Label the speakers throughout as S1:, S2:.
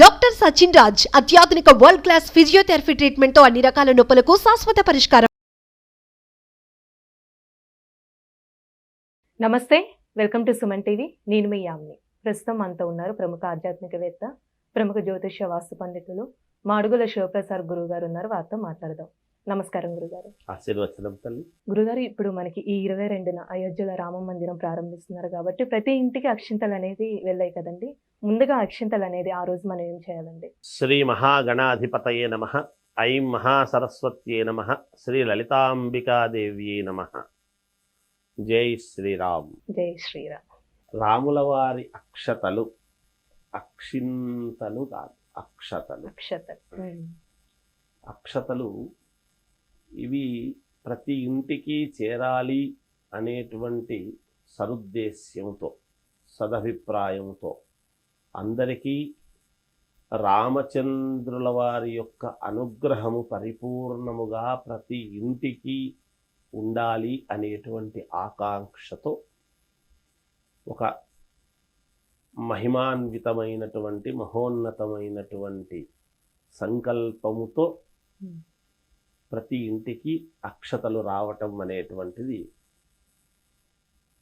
S1: Doctor Sachin Raj అత్యాధునిక world class physiotherapy ట్రీట్మెంట్తో అన్ని రకాల నొప్పులకు శాశ్వత పరిష్కారం.
S2: నమస్తే వెల్కమ్ టు సుమన్ టీవీ నేను మీ యామ్ని. ప్రస్తుతం అంతా ఉన్నారు ప్రముఖ ఆధ్యాత్మికవేత్త ప్రముఖ జ్యోతిష్య వాస్తు పండితులు మాడుగుల శివప్రసాద్ గురువు గారు ఉన్నారు. వారితో మాట్లాడదాం. నమస్కారం గురుగారు.
S3: ఆశీర్వచనం తల్లి.
S2: గురుగారు ఇప్పుడు మనకి ఈ ఇరవై రెండున అయోధ్యలో రామ మందిరం ప్రారంభిస్తున్నారు కాబట్టి ప్రతి ఇంటికి అక్షింతలు అనేది వెళ్ళాయి కదండి. ముందుగా అక్షింతలు అనేది ఆ రోజు మనం ఏం చేయాలండి?
S3: శ్రీ మహాగణాధిపతయే నమ ఐం మహాసరస్వత్యే నమ శ్రీ లలితాంబికాదేవ్యే నమ. జై శ్రీరామ్.
S2: జై శ్రీరామ్.
S3: రాముల వారి అక్షతలు అక్షింతలు కాదు అక్షతలు.
S2: అక్షతలు.
S3: అక్షతలు ఇవి ప్రతి ఇంటికి చేరాలి అనేటువంటి సదుద్దేశ్యంతో సదభిప్రాయంతో అందరికీ రామచంద్రుల వారి యొక్క అనుగ్రహము పరిపూర్ణముగా ప్రతి ఇంటికి ఉండాలి అనేటువంటి ఆకాంక్షతో ఒక మహిమాన్వితమైనటువంటి మహోన్నతమైనటువంటి సంకల్పముతో ప్రతి ఇంటికి అక్షతలు రావటం అనేటువంటిది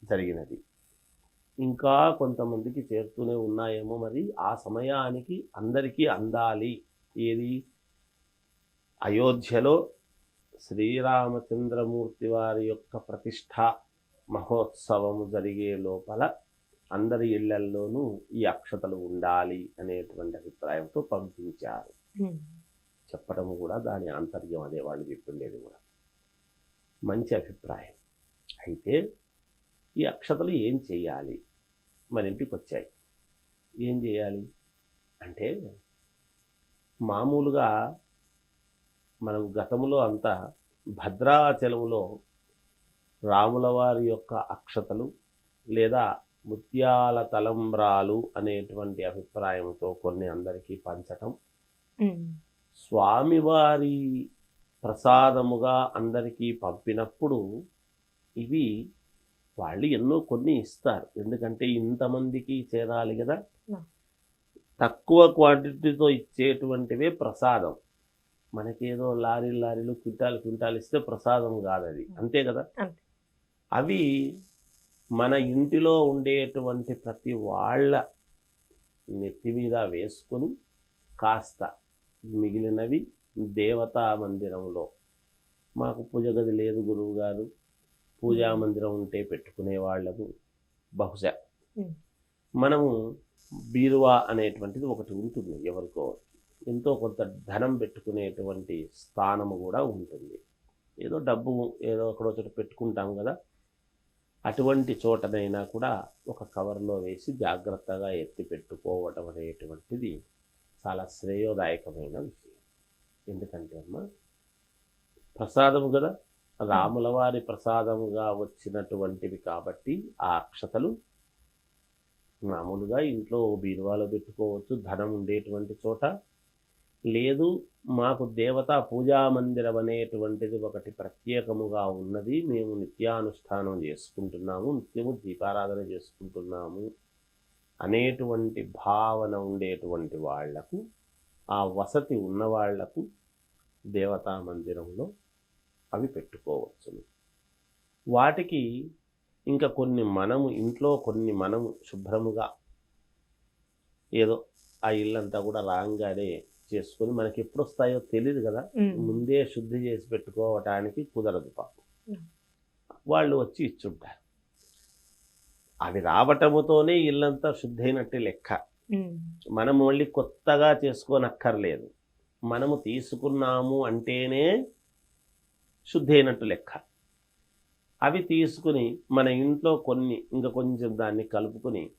S3: జరిగినది. ఇంకా కొంతమందికి చేరుతూనే ఉన్నాయేమో మరి ఆ సమయానికి అందరికీ అందాలి. ఏది? అయోధ్యలో శ్రీరామచంద్రమూర్తి వారి యొక్క ప్రతిష్ట మహోత్సవము జరిగే లోపల అందరి ఇళ్ళల్లోనూ ఈ అక్షతలు ఉండాలి అనేటువంటి అభిప్రాయంతో పంపించారు. చెప్పడం కూడా దాని ఆంతర్యం అదే వాళ్ళు చెప్పిండేది కూడా. మంచి అభిప్రాయం. అయితే ఈ అక్షతలు ఏం చేయాలి? మన ఇంటికి వచ్చాయి. ఏం చేయాలి? అంటే మామూలుగా మనం గతంలో అంతా భద్రాచలంలో రాముల వారి యొక్క అక్షతలు లేదా ముత్యాల తలంబ్రాలు అనేటువంటి అభిప్రాయంతో కొన్ని అందరికీ పంచటం స్వామివారి ప్రసాదముగా అందరికీ పంపినప్పుడు ఇవి వాళ్ళు ఎన్నో కొన్ని ఇస్తారు. ఎందుకంటే ఇంతమందికి చేరాలి కదా. తక్కువ క్వాంటిటీతో ఇచ్చేటువంటివే ప్రసాదం. మనకేదో లారీ లారీలు క్వింటాలు క్వింటాలు ఇస్తే ప్రసాదం కాదు అది అంతే కదా. అవి మన ఇంటిలో ఉండేటువంటి ప్రతి వాళ్ళ నెత్తి మీద వేసుకొని కాస్త మిగిలినవి దేవతా మందిరంలో. మాకు పూజ గది లేదు గురువు గారు పూజా మందిరం ఉంటే పెట్టుకునే వాళ్ళము బహుశా. మనము బీరువా అనేటువంటిది ఒకటి ఉంటుంది ఎవరికో. ఎంతో కొంత ధనం పెట్టుకునేటువంటి స్థానము కూడా ఉంటుంది. ఏదో డబ్బు ఏదో ఒకడో చోట పెట్టుకుంటాం కదా. అటువంటి చోటనైనా కూడా ఒక కవర్లో వేసి జాగ్రత్తగా ఎత్తి పెట్టుకోవటం అనేటువంటిది చాలా శ్రేయోదాయకమైన విషయం. ఎందుకంటే అమ్మ ప్రసాదము కదా? రాముల వారి ప్రసాదముగా వచ్చినటువంటివి కాబట్టి ఆ అక్షతలు మామూలుగా ఇంట్లో బీరువాలో పెట్టుకోవచ్చు ధనం ఉండేటువంటి చోట. లేదు మాకు దేవతా పూజా మందిరం అనేటువంటిది ఒకటి ప్రత్యేకముగా ఉన్నది. మేము నిత్యానుష్ఠానం చేసుకుంటున్నాము నిత్యము దీపారాధన చేసుకుంటున్నాము. అనేటువంటి భావన ఉండేటువంటి వాళ్ళకు ఆ వసతి ఉన్న వాళ్ళకు దేవతా మందిరంలో అవి పెట్టుకోవచ్చును వాటికి ఇంకా కొన్ని మనము ఇంట్లో కొన్ని మనము శుభ్రముగా ఏదో ఆ ఇల్లంతా కూడా రాగానే చేసుకొని మనకి ఎప్పుడు వస్తాయో తెలియదు కదా. ముందే శుద్ధి చేసి పెట్టుకోవటానికి కుదరదు పాపం. వాళ్ళు వచ్చి ఇచ్చుంటారు అవి రావటముతోనే ఇల్లంతా శుద్ధైనట్టు లెక్క. మనం మళ్ళీ కొత్తగా చేసుకోనక్కర్లేదు మనము తీసుకున్నాము అంటేనే శుద్ధి అయినట్టు లెక్క అవి తీసుకుని మన ఇంట్లో కొన్ని ఇంకా కొంచెం దాన్ని కలుపుకొని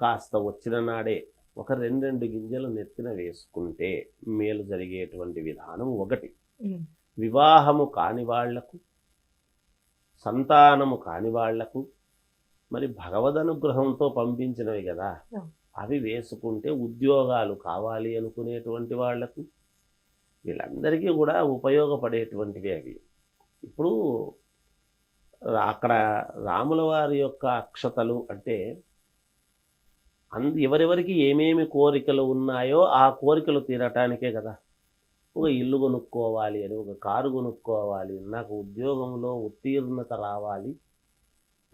S3: కాస్త వచ్చిన నాడే ఒక రెండు రెండు గింజలు నెత్తిన వేసుకుంటే మేలు జరిగేటువంటి విధానం ఒకటి. వివాహము కాని వాళ్ళకు సంతానము కాని వాళ్ళకు మరి భగవద్ అనుగ్రహంతో పంపించినవి కదా. అవి వేసుకుంటే ఉద్యోగాలు కావాలి అనుకునేటువంటి వాళ్ళకు వీళ్ళందరికీ కూడా ఉపయోగపడేటువంటివి అవి. ఇప్పుడు అక్కడ రాముల వారి యొక్క అక్షతలు అంటే అందు ఎవరెవరికి ఏమేమి కోరికలు ఉన్నాయో ఆ కోరికలు తీరటానికే కదా. ఒక ఇల్లు కొనుక్కోవాలి అని ఒక కారు కొనుక్కోవాలి నాకు ఉద్యోగంలో ఉత్తీర్ణత రావాలి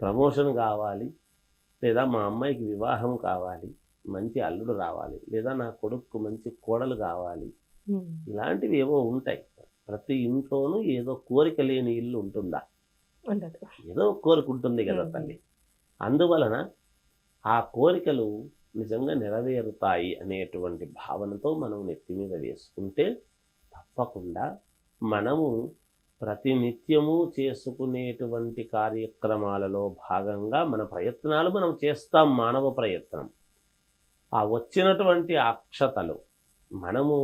S3: ప్రమోషన్ కావాలి లేదా మా అమ్మాయికి వివాహం కావాలి మంచి అల్లుడు రావాలి లేదా నా కొడుకు మంచి కోడలు కావాలి. ఇలాంటివి ఏవో ఉంటాయి. ప్రతి ఇంట్లోనూ ఏదో కోరిక లేని ఇల్లు ఉంటుందా? ఏదో కోరిక ఉంటుంది కదా. తల్లి. అందువలన ఆ కోరికలు నిజంగా నెరవేరుతాయి అనేటువంటి భావనతో మనం నెత్తి మీద వేసుకుంటే తప్పకుండా మనము ప్రతినిత్యము చేసుకునేటువంటి కార్యక్రమాలలో భాగంగా మన ప్రయత్నాలు మనం చేస్తాం మానవ ప్రయత్నం ఆ వచ్చినటువంటి అక్షతలు మనము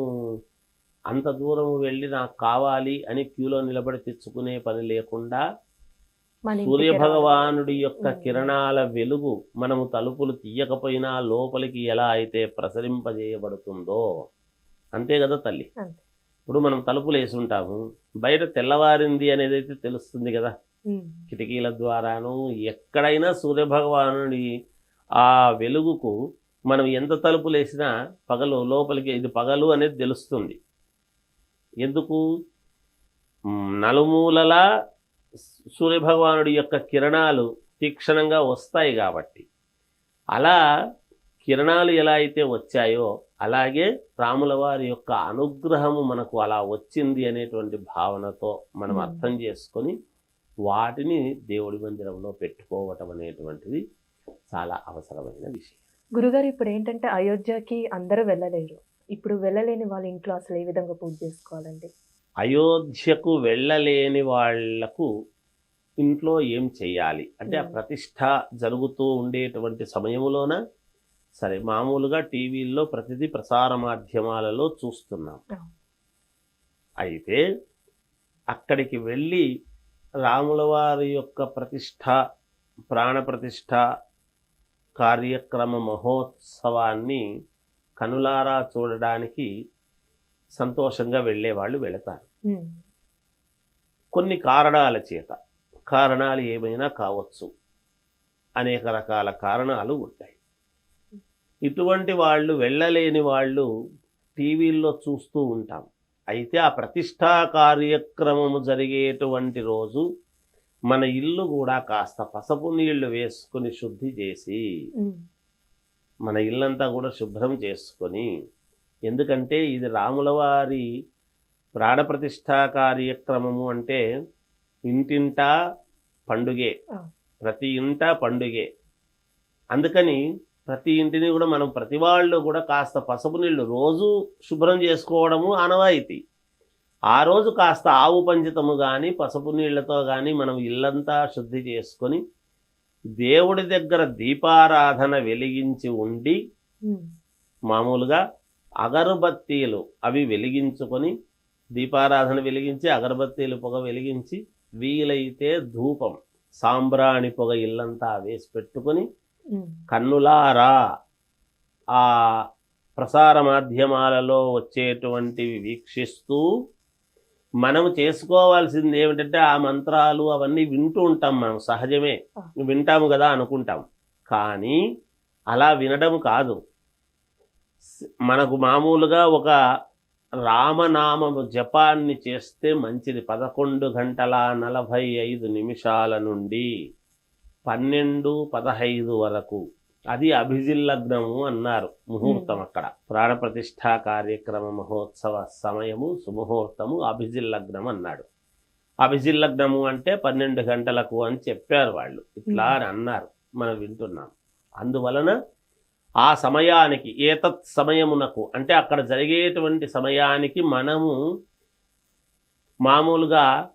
S3: అంత దూరం వెళ్ళి నాకు కావాలి అని క్యూలో నిలబడి తెచ్చుకునే పని లేకుండా
S2: మన ఇంటికి
S3: సూర్య
S2: రావాలి.
S3: భగవానుడి యొక్క. కిరణాల వెలుగు మనము తలుపులు తీయకపోయినా లోపలికి ఎలా అయితే ప్రసరింపజేయబడుతుందో అంతే కదా తల్లి
S2: అంతే.
S3: ఇప్పుడు మనం తలుపులు వేసుంటాము. బయట తెల్లవారింది అనేది అయితే తెలుస్తుంది కదా. కిటికీల ద్వారాను ఎక్కడైనా సూర్య భగవానుడి ఆ వెలుగుకు మనం ఎంత తలుపులు వేసినా పగలు లోపలికి ఇది పగలు అనేది తెలుస్తుంది. ఎందుకు? నలుమూలలా సూర్యభగవానుడి యొక్క కిరణాలు తీక్షణంగా వస్తాయి కాబట్టి. అలా కిరణాలు ఎలా అయితే వచ్చాయో అలాగే రాముల వారి యొక్క అనుగ్రహము మనకు అలా వచ్చింది అనేటువంటి భావనతో మనం
S2: Hmm.
S3: అర్థం చేసుకొని వాటిని దేవుడి మందిరంలో పెట్టుకోవటం అనేటువంటిది చాలా అవసరమైన విషయం.
S2: గురుగారు ఇప్పుడు ఏంటంటే అయోధ్యకి అందరూ వెళ్ళలేరు. ఇప్పుడు వెళ్ళలేని వాళ్ళ ఇంట్లో అసలు ఏ విధంగా పూజ చేసుకోవాలండి?
S3: అయోధ్యకు వెళ్ళలేని వాళ్ళకు ఇంట్లో ఏం చేయాలి? అంటే ఆ
S2: Hmm.
S3: ప్రతిష్ట జరుగుతూ ఉండేటువంటి సమయంలోన సరే మామూలుగా టీవీల్లో ప్రతిదీ ప్రసార మాధ్యమాలలో చూస్తున్నాం. అయితే అక్కడికి వెళ్ళి రాముల వారి యొక్క ప్రతిష్ట ప్రాణ ప్రతిష్ట కార్యక్రమ మహోత్సవాన్ని కనులారా చూడడానికి సంతోషంగా వెళ్ళేవాళ్ళు వెళతారు. కొన్ని కారణాల చేత కారణాలు ఏమైనా కావచ్చు అనేక రకాల కారణాలు ఉంటాయి ఇటువంటి వాళ్ళు వెళ్ళలేని వాళ్ళు టీవీల్లో చూస్తూ ఉంటాం అయితే ఆ ప్రతిష్టా కార్యక్రమము జరిగేటువంటి రోజు మన ఇల్లు కూడా కాస్త పసపు నీళ్ళు వేసుకుని శుద్ధి చేసి. మన ఇల్లంతా కూడా శుభ్రం చేసుకొని ఎందుకంటే ఇది రాముల వారి ప్రాణప్రతిష్ఠా కార్యక్రమము అంటే ఇంటింటా పండుగే. ప్రతి ఇంట పండుగే అందుకని ప్రతి ఇంటిని కూడా మనం ప్రతి వాళ్ళు కూడా కాస్త పసుపు నీళ్ళు రోజు శుభ్రం చేసుకోవడము ఆనవాయితీ ఆ రోజు కాస్త ఆవు పంచితము కానీ పసుపు నీళ్ళతో కానీ మనం ఇల్లంతా శుద్ధి చేసుకొని దేవుడి దగ్గర దీపారాధన వెలిగించి ఉండి. మామూలుగా అగరబత్తీలు అవి వెలిగించుకొని దీపారాధన వెలిగించి అగరబత్తీలు పొగ వెలిగించి వీలైతే ధూపం సాంబ్రాణి పొగ ఇల్లంతా వేసి పెట్టుకొని. కన్నులారా ఆ ప్రసార మాధ్యమాలలో వచ్చేటువంటివి వీక్షిస్తూ మనం చేసుకోవాల్సింది ఏమిటంటే ఆ మంత్రాలు అవన్నీ వింటూ ఉంటాం మనం సహజమే. వింటాము కదా అనుకుంటాం. కానీ అలా వినడం కాదు. మనకు మామూలుగా ఒక రామనామము జపాన్ని చేస్తే మంచిది. పదకొండు గంటల నలభై ఐదు నిమిషాల నుండి పన్నెండు పదహైదు వరకు. అది అభిజిల్లగ్నము అన్నారు ముహూర్తం అక్కడ. ప్రాణప్రతిష్ఠా కార్యక్రమ మహోత్సవ సమయము సుముహూర్తము అభిజిల్లగ్నం అన్నాడు. అభిజిల్లగ్నము అంటే పన్నెండు గంటలకు అని చెప్పారు వాళ్ళు. ఇట్లా అని అన్నారు. మనం వింటున్నాం. అందువలన ఆ సమయానికి ఏతత్ సమయమునకు అంటే అక్కడ జరిగేటువంటి సమయానికి మనము మామూలుగా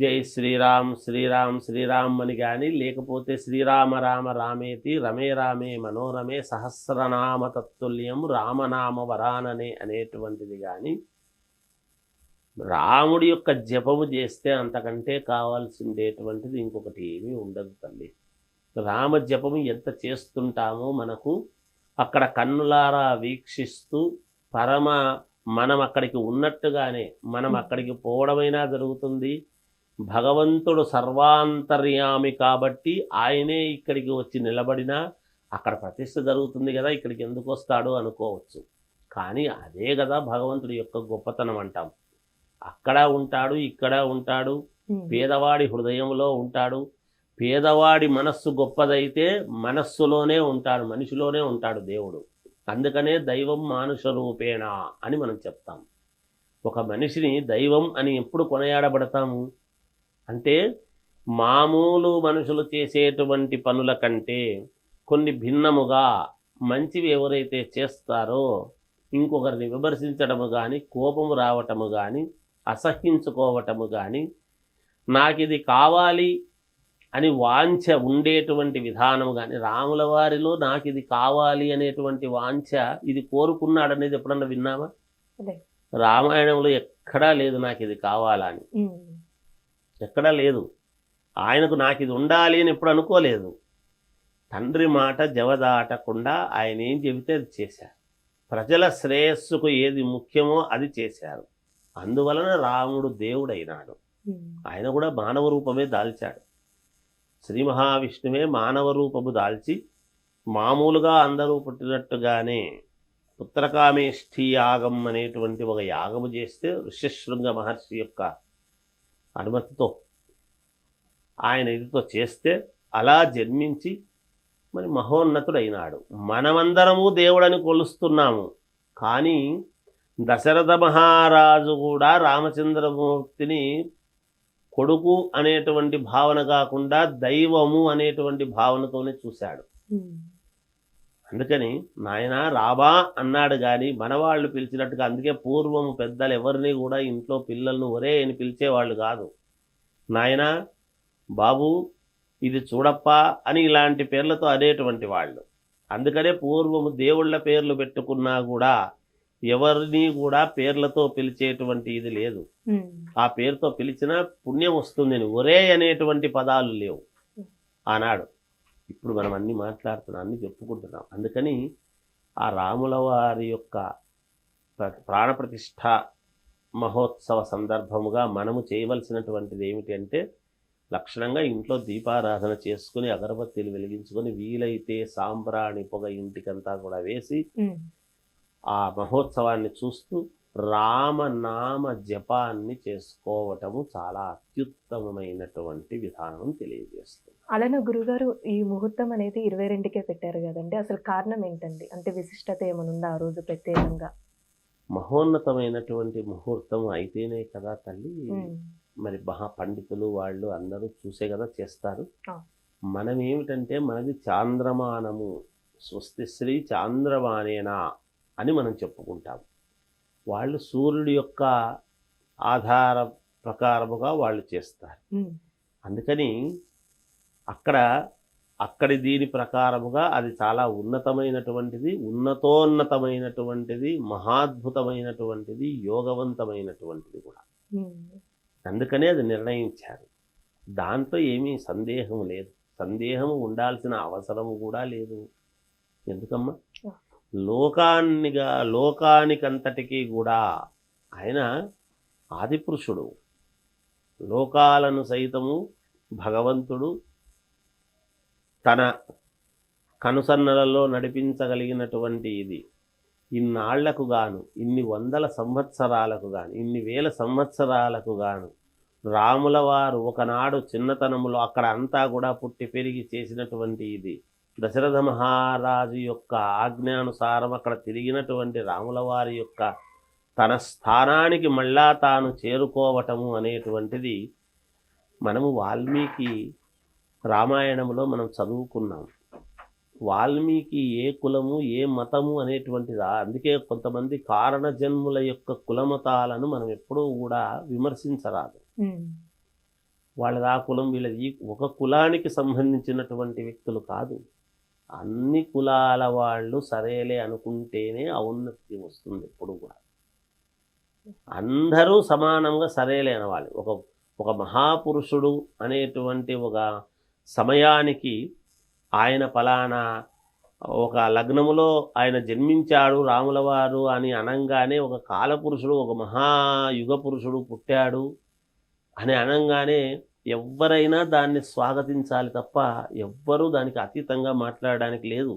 S3: జై శ్రీరామ్ శ్రీరామ్ శ్రీరామ్ అని కానీ లేకపోతే శ్రీరామ రామ రామేతి రమే రామే మనోరమే సహస్రనామ తత్తుల్యం రామనామ వరాననే అనేటువంటిది కానీ రాముడి యొక్క జపము చేస్తే అంతకంటే కావాల్సిందేటువంటిది ఇంకొకటి ఏమీ ఉండదు తల్లి. రామ జపము ఎంత చేస్తుంటామో మనకు అక్కడ కన్నులారా వీక్షిస్తూ పరమ మనం అక్కడికి ఉన్నట్టుగానే మనం అక్కడికి పోవడమైనా జరుగుతుంది. భగవంతుడు సర్వాంతర్యామి కాబట్టి ఆయనే ఇక్కడికి వచ్చి నిలబడినా అక్కడ ప్రతిష్ఠ జరుగుతుంది కదా ఇక్కడికి ఎందుకు వస్తాడు అనుకోవచ్చు. కానీ అదే కదా భగవంతుడి యొక్క గొప్పతనం అంటాం. అక్కడ ఉంటాడు ఇక్కడ ఉంటాడు పేదవాడి హృదయంలో ఉంటాడు పేదవాడి మనస్సు గొప్పదైతే మనస్సులోనే ఉంటాడు మనిషిలోనే ఉంటాడు దేవుడు. అందుకనే దైవం మానుష రూపేణ అని మనం చెప్తాం. ఒక మనిషిని దైవం అని ఎప్పుడు కొనయాడబడతాము? అంటే మామూలు మనుషులు చేసేటువంటి పనుల కంటే కొన్ని భిన్నముగా మంచివి ఎవరైతే చేస్తారో ఇంకొకరిని విమర్శించడము కానీ కోపము రావటము కానీ అసహించుకోవటము కానీ నాకు ఇది కావాలి అని వాంఛ ఉండేటువంటి విధానం కానీ రాముల వారిలో నాకు ఇది కావాలి అనేటువంటి వాంఛ ఇది కోరుకున్నాడు అనేది ఎప్పుడన్నా విన్నామా. రామాయణంలో ఎక్కడా లేదు నాకు ఇది కావాలని ఎక్కడా లేదు. ఆయనకు నాకు ఇది ఉండాలి అని ఎప్పుడు అనుకోలేదు. తండ్రి మాట జవదాటకుండా ఆయన ఏం చెబితే అది చేశారు. ప్రజల శ్రేయస్సుకు ఏది ముఖ్యమో అది చేశారు. అందువలన రాముడు దేవుడైనాడు.
S2: ఉమ్,
S3: ఆయన కూడా మానవ రూపమే దాల్చాడు. శ్రీ మహావిష్ణువే మానవ రూపము దాల్చి మామూలుగా అందరూ పుట్టినట్టుగానే పుత్రకామేష్ఠి యాగం అనేటువంటి ఒక యాగము చేస్తే ఋష్యశృంగ మహర్షి యొక్క అనుమతితో ఆయన ఇదితో చేస్తే అలా జన్మించి మరి మహోన్నతుడైనాడు. మనమందరము దేవుడని కొలుస్తున్నాము. కానీ దశరథ మహారాజు కూడా రామచంద్రమూర్తిని కొడుకు అనేటువంటి భావన కాకుండా దైవము అనేటువంటి భావనతోనే చూశాడు. అందుకని నాయన రాబా అన్నాడు కానీ మనవాళ్ళు పిలిచినట్టుగా అందుకే పూర్వము పెద్దలు ఎవరిని కూడా ఇంట్లో పిల్లలను ఒరే అని పిలిచేవాళ్ళు కాదు. నాయన బాబు ఇది చూడప్పా అని ఇలాంటి పేర్లతో అనేటువంటి వాళ్ళు. అందుకనే పూర్వము దేవుళ్ళ పేర్లు పెట్టుకున్నా కూడా ఎవరిని కూడా పేర్లతో పిలిచేటువంటి ఇది లేదు. ఆ పేరుతో పిలిచినా పుణ్యం వస్తుంది అని ఒరే అనేటువంటి పదాలు లేవు. ఆనాడు. ఇప్పుడు మనం అన్ని మాట్లాడుతున్నాం అన్ని చెప్పుకుంటున్నాం. అందుకని ఆ రాముల వారి యొక్క ప్ర- ప్రాణప్రతిష్ఠ మహోత్సవ సందర్భముగా మనము చేయవలసినటువంటిది ఏమిటి అంటే లక్షణంగా ఇంట్లో దీపారాధన చేసుకుని అగరబత్తీలు వెలిగించుకొని వీలైతే సాంబ్రాణి పొగ ఇంటికంతా కూడా వేసి ఆ మహోత్సవాన్ని చూస్తూ రామనామ జపాన్ని చేసుకోవటము చాలా అత్యుత్తమమైనటువంటి విధానం తెలియజేస్తుంది.
S2: అలానే గురుగారు ఈ ముహూర్తం అనేది ఇరవై రెండుకే పెట్టారు కదండి. అసలు కారణం ఏంటండి? అంటే విశిష్టత ఏమైనా ఉందా ఆ రోజు ప్రత్యేకంగా?
S3: మహోన్నతమైనటువంటి ముహూర్తం అయితేనే కదా తల్లి. మరి మహా పండితులు వాళ్ళు అందరూ చూసే కదా చేస్తారు. మనం ఏమిటంటే మనది చాంద్రమానము. స్వస్తి శ్రీ చాంద్రమానేనా అని మనం చెప్పుకుంటాం వాళ్ళు సూర్యుడి యొక్క ఆధార ప్రకారముగా వాళ్ళు చేస్తారు. అందుకని అక్కడ అక్కడి దీని ప్రకారముగా అది చాలా ఉన్నతమైనటువంటిది ఉన్నతోన్నతమైనటువంటిది మహాద్భుతమైనటువంటిది యోగవంతమైనటువంటిది కూడా. అందుకనే అది నిర్ణయించారు. దాంట్లో ఏమీ సందేహం లేదు. సందేహం ఉండాల్సిన అవసరం కూడా లేదు. ఎందుకమ్మా? లోకాన్నిగా లోకానికంతటికీ కూడా ఆయన ఆదిపురుషుడు. లోకాలను సైతము భగవంతుడు తన కనుసన్నలలో నడిపించగలిగినటువంటి ఇది. ఇన్నాళ్ళకు గాను ఇన్ని వందల సంవత్సరాలకు గాను ఇన్ని వేల సంవత్సరాలకు గాను రాముల వారు ఒకనాడు చిన్నతనములో అక్కడ అంతా కూడా పుట్టి పెరిగి చేసినటువంటి ఇది. దశరథ మహారాజు యొక్క ఆజ్ఞానుసారం అక్కడ తిరిగినటువంటి రాముల వారి యొక్క తన స్థానానికి మళ్ళా తాను చేరుకోవటము అనేటువంటిది మనము వాల్మీకి రామాయణంలో మనం చదువుకున్నాం. వాల్మీకి ఏ కులము ఏ మతము అనేటువంటిదా? అందుకే కొంతమంది కారణ జన్ముల యొక్క కులమతాలను మనం ఎప్పుడూ కూడా విమర్శించరాదు. వాళ్ళది ఆ కులం వీళ్ళది ఒక కులానికి సంబంధించినటువంటి వ్యక్తులు కాదు. అన్ని కులాల వాళ్ళు సరేలే అనుకుంటేనే ఔన్నత్యం వస్తుంది ఎప్పుడు కూడా. అందరూ సమానంగా సరేలే అనవాలి. ఒక ఒక మహాపురుషుడు అనేటువంటి ఒక సమయానికి ఆయన ఫలానా ఒక లగ్నములో ఆయన జన్మించాడు రాముల వారు అని అనంగానే ఒక కాలపురుషుడు ఒక మహాయుగ పురుషుడు పుట్టాడు అని అనంగానే ఎవరైనా దాన్ని స్వాగతించాలి తప్ప ఎవ్వరూ దానికి అతీతంగా మాట్లాడడానికి లేదు.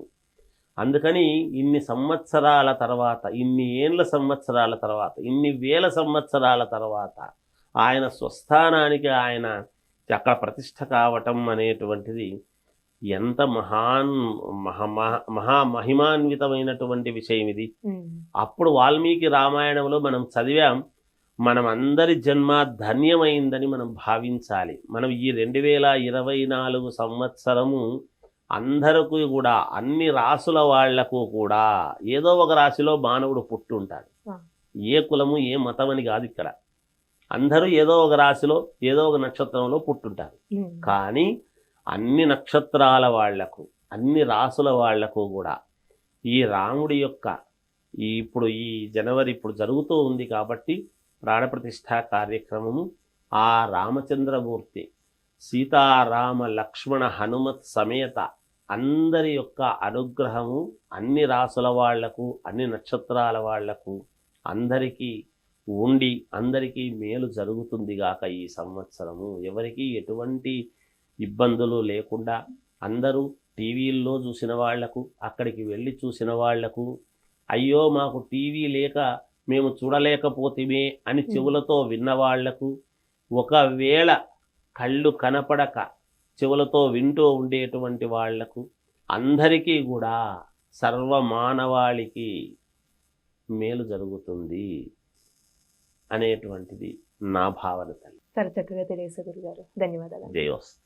S3: అందుకని ఇన్ని సంవత్సరాల తర్వాత ఇన్ని ఏండ్ల సంవత్సరాల తర్వాత ఇన్ని వేల సంవత్సరాల తర్వాత ఆయన స్వస్థానానికి ఆయన అక్కడ ప్రతిష్ట కావటం అనేటువంటిది ఎంత మహాన్ మహా మహా మహిమాన్వితమైనటువంటి విషయం ఇది. అప్పుడు వాల్మీకి రామాయణంలో మనం చదివాం మనం అందరి జన్మ ధన్యమైందని మనం భావించాలి. మనం ఈ రెండు వేల ఇరవై నాలుగు సంవత్సరము అందరికీ కూడా అన్ని రాసుల వాళ్ళకు కూడా ఏదో ఒక రాశిలో మానవుడు పుట్టుంటాడు. ఏ కులము ఏ మతం అని కాదు ఇక్కడ. అందరూ ఏదో ఒక రాశిలో ఏదో ఒక నక్షత్రంలో పుట్టుంటారు. కానీ అన్ని నక్షత్రాల వాళ్ళకు అన్ని రాసుల వాళ్ళకు కూడా ఈ రాముడి యొక్క ఈ ఇప్పుడు ఈ జనవరి ఇప్పుడు జరుగుతూ ఉంది కాబట్టి ప్రాణప్రతిష్ఠ కార్యక్రమము ఆ రామచంద్రమూర్తి సీతారామ లక్ష్మణ హనుమత్ సమేత అందరి యొక్క అనుగ్రహము అన్ని రాసుల వాళ్ళకు అన్ని నక్షత్రాల వాళ్ళకు అందరికీ ఉండి అందరికీ మేలు జరుగుతుంది గాక ఈ సంవత్సరము. ఎవరికి ఎటువంటి ఇబ్బందులు లేకుండా అందరూ టీవీల్లో చూసిన వాళ్ళకు అక్కడికి వెళ్ళి చూసిన వాళ్ళకు అయ్యో మాకు టీవీ లేక మేము చూడలేకపోతేమే అని చెవులతో విన్న వాళ్ళకు ఒకవేళ కళ్ళు కనపడక చెవులతో వింటూ ఉండేటువంటి వాళ్ళకు అందరికీ కూడా సర్వమానవాళికి మేలు జరుగుతుంది అనేటువంటిది నా భావన తల్లి.
S2: చాలా చక్కగా తెలియదు గురుగారు. ధన్యవాదాలు.
S3: జయోస్తు